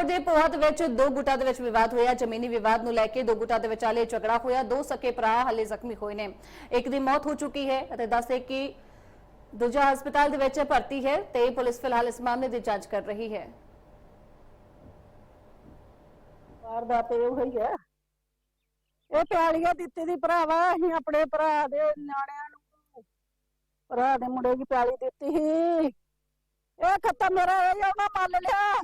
Road ਦੇ ਪੋਹਤ ਵਿੱਚ ਦੋ ਗੁੱਟਾਂ ਦੇ ਵਿੱਚ ਵਿਵਾਦ ਹੋਇਆ ਜ਼ਮੀਨੀ ਵਿਵਾਦ ਨੂੰ ਲੈ ਕੇ ਦੋ ਗੁੱਟਾਂ ਦੇ ਵਿਚਾਲੇ ਝਗੜਾ ਹੋਇਆ ਦੋ ਸਕੇ ਭਰਾ ਹਲੇ ਜ਼ਖਮੀ ਹੋਏ ਨੇ ਇੱਕ ਦੀ ਮੌਤ ਹੋ ਚੁੱਕੀ ਹੈ ਅਤੇ ਦੱਸੇ ਕਿ ਦੂਜਾ ਹਸਪਤਾਲ ਦੇ ਵਿੱਚ ਭਰਤੀ ਹੈ ਤੇ ਪੁਲਿਸ ਫਿਲਹਾਲ ਇਸ ਮਾਮਲੇ ਦੀ ਜਾਂਚ ਕਰ ਰਹੀ ਹੈ ਵਾਰਦਾਤ ਇਹ ਹੋਈ ਹੈ ਇਹ ਪਿਆਲੀਆਂ ਦਿੱਤੀ ਦੀ ਭਰਾਵਾ ਅਸੀਂ ਆਪਣੇ ਭਰਾ ਦੇ ਨਿਆਣਿਆਂ ਨੂੰ ਭਰਾ ਦੇ ਮੁੰਡੇ ਦੀ ਪਿਆਲੀ ਦਿੱਤੀ ਸੀ ਇਹ ਖੱਤਾ ਮੇਰਾ ਇਹ ਉਹਨਾਂ ਮੰਨ ਲਿਆ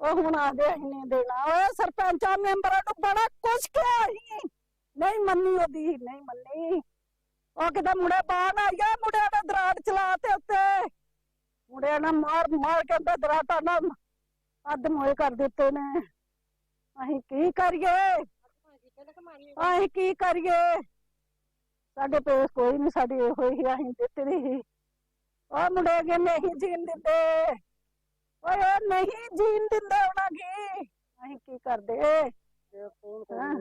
ਉਹ ਹੁਣ ਆਦੇ ਅਸੀਂ ਨਹੀਂ ਦੇਣਾ ਓਏ ਸਰਪੰਚਾਂ ਮੈਂਬਰਾਂ ਨੂੰ ਬੜਾ ਕੁਛ ਕਿਹਾ ਸੀ ਨਹੀਂ ਮੰਨੀ ਉਹਦੀ ਨਹੀਂ ਮੰਨੀ ਉਹ ਕਿਤੇ ਮੁੰਡੇ ਬਾਹਰ ਆ ਗਿਆ ਮੁੰਡਿਆਂ ਨੇ ਦਰਾੜ ਚਲਾ ਤੇ ਉੱਤੇ ਮੁੰਡਿਆਂ ਨੇ ਮਾਰ ਮਾਰ ਕੇ ਤੇ ਦਰਾਟਾਂ ਨਾਲ ਅੱਧ ਮੋਏ ਕਰ ਦਿੱਤੇ ਨੇ ਅਸੀਂ ਕੀ ਕਰੀਏ ਅਸੀਂ ਕੀ ਕਰੀਏ ਸਾਡੇ ਪੇਸ ਕੋਈ ਨਹੀਂ ਸਾਡੀ ਇਹੋ ਹੀ ਅਸੀਂ ਦਿੱਤੀ ਨਹੀਂ ਉਹ ਮੁੰਡੇ ਅਗੇ ਨਹੀਂ ਜੀਣ ਦਿੰਦੇ ਓਏ ਉਹ ਨਹੀਂ ਜੀਣ ਦਿੰਦੇ ਉਹਨਾਂ ਕੀ? ਅਸੀਂ ਕੀ ਕਰਦੇ? ਹਾਂ।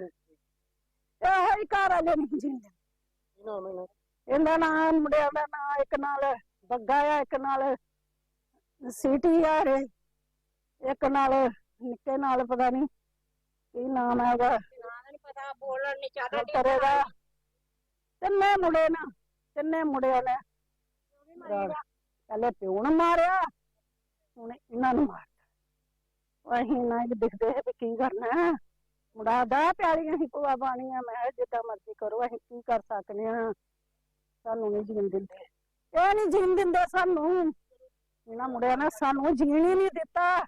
ਇਹੋ ਹੀ ਘਰ ਵਾਲੇ ਨਹੀਂ ਜੀਣ ਦਿੰਦੇ। ਇਹਦਾ ਨਾਂ ਮੁੰਡਿਆਂ ਦਾ ਨਾਂ ਇੱਕ ਨਾਲ ਬੱਗਾ ਆ ਇੱਕ ਨਾਲ ਸੀਟੀ ਆ ਰੇ ਇੱਕ ਨਾਲ ਨਿੱਕੇ ਨਾਲ ਪਤਾ ਨਹੀਂ ਕੀ ਨਾਮ ਹੈ ਉਹਦਾ। ਪਤਾ ਬੋਲਣ ਨਹੀਂ ਚਾਹਦਾ ਕਰੇਗਾ ਤਿੰਨੇ ਮੁੰਡੇ ਨਾ ਤਿੰਨੇ ਮੁੰਡਿਆਂ ਨੇ। ਪਹਿਲੇ ਪਿਓ ਨੂੰ ਮਾਰਿਆ ਹੁਣ ਇਹਨਾਂ ਨੂੰ ਮਾਰਤਾ। ਉਹ ਅਸੀਂ ਨਾ ਇਹ ਦਿਖਦੇ ਹੈ ਵੀ ਕੀ ਕਰਨਾ ਮੁੰਡਾ ਦਾ ਪਿਆਲੀਆਂ ਹੀ ਭੂਆ ਬਾਣੀਆਂ, ਮੈਂ ਕਿਹਾ ਜਿੱਦਾਂ ਮਰਜ਼ੀ ਕਰੋ, ਅਸੀਂ ਕੀ ਕਰ ਸਕਦੇ ਹਾਂ? ਸਾਨੂੰ ਨਹੀਂ ਜੀਣ ਦਿੰਦੇ। ਇਹ ਨਹੀਂ ਜੀਣ ਦਿੰਦੇ ਸਾਨੂੰ। ਇਹਨਾਂ ਮੁੰਡਿਆਂ ਨੇ ਸਾਨੂੰ ਜੀਣ ਹੀ ਨਹੀਂ ਦਿੱਤਾ।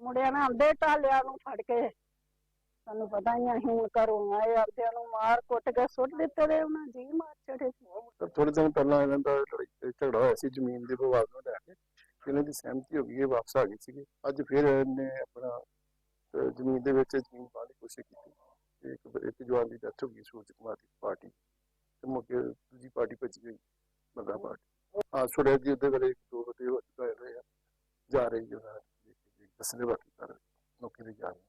ਮੁੰਡਿਆਂ ਨੇ ਆਂਦੇ ਟਾਲਿਆਂ ਨੂੰ ਫੜ ਕੇ ਸਾਨੂੰ ਪਤਾ ਹੀ ਅਸੀਂ ਹੁਣ ਘਰੋਂ ਆਏ, ਆਪਦਿਆਂ ਨੂੰ ਮਾਰ ਕੁੱਟ ਕੇ ਸੁੱਟ ਦਿੱਤੇ ਦੇ ਉਹਨਾਂ ਜੀ ਮਾਰ ਚੜੇ ਥੋੜੇ ਦਿਨ ਪਹਿਲਾਂ ਇਹਨਾਂ ਦਾ ਝਗੜਾ ਹੋਇਆ ਸੀ ਜ਼ਮੀਨ ਦੇ ਵਿਵਾਦ ਨੂੰ ਲੈ ਇਹਨਾਂ ਦੀ ਸਹਿਮਤੀ ਹੋ ਗਈ ਇਹ ਵਾਪਸ ਆ ਗਏ ਸੀਗੇ। ਅੱਜ ਫਿਰ ਇਹਨੇ ਆਪਣਾ ਅਹ, ਜ਼ਮੀਨ ਦੇ ਵਿੱਚ ਜ਼ਮੀਨ ਪਾਉਣ ਦੀ ਕੋਸ਼ਿਸ਼ ਕੀਤੀ। ਤੇ ਇੱਕ ਇੱਕ ਜਵਾਨ ਦੀ ਡੈਥ ਹੋ ਗਈ ਸੂਰਜ ਕੁਮਾਰ ਦੀ ਪਾਰਟੀ। ਤੇ ਮੁਕੇ ਦੂਜੀ ਪਾਰਟੀ ਭੱਜ ਗਈ ਬੰਦਾ ਪਾਰਟੀ ਆ ਛੋੜਿਆ ਜੀ ਉਹਦੇ ਵੇਲੇ ਇੱਕ ਦੋ ਰੋਟੀ ਹੋ ਚੁੱਕਾ ਹੋਏ ਆ। ਜਾ ਰਹੀ ਉਹਨਾਂ ਦੀ ਦੱਸਣੇ ਬਾਕੀ ਕਰ ਨੌਕਰੀ ਤੇ ਜਾ ਰਹੀ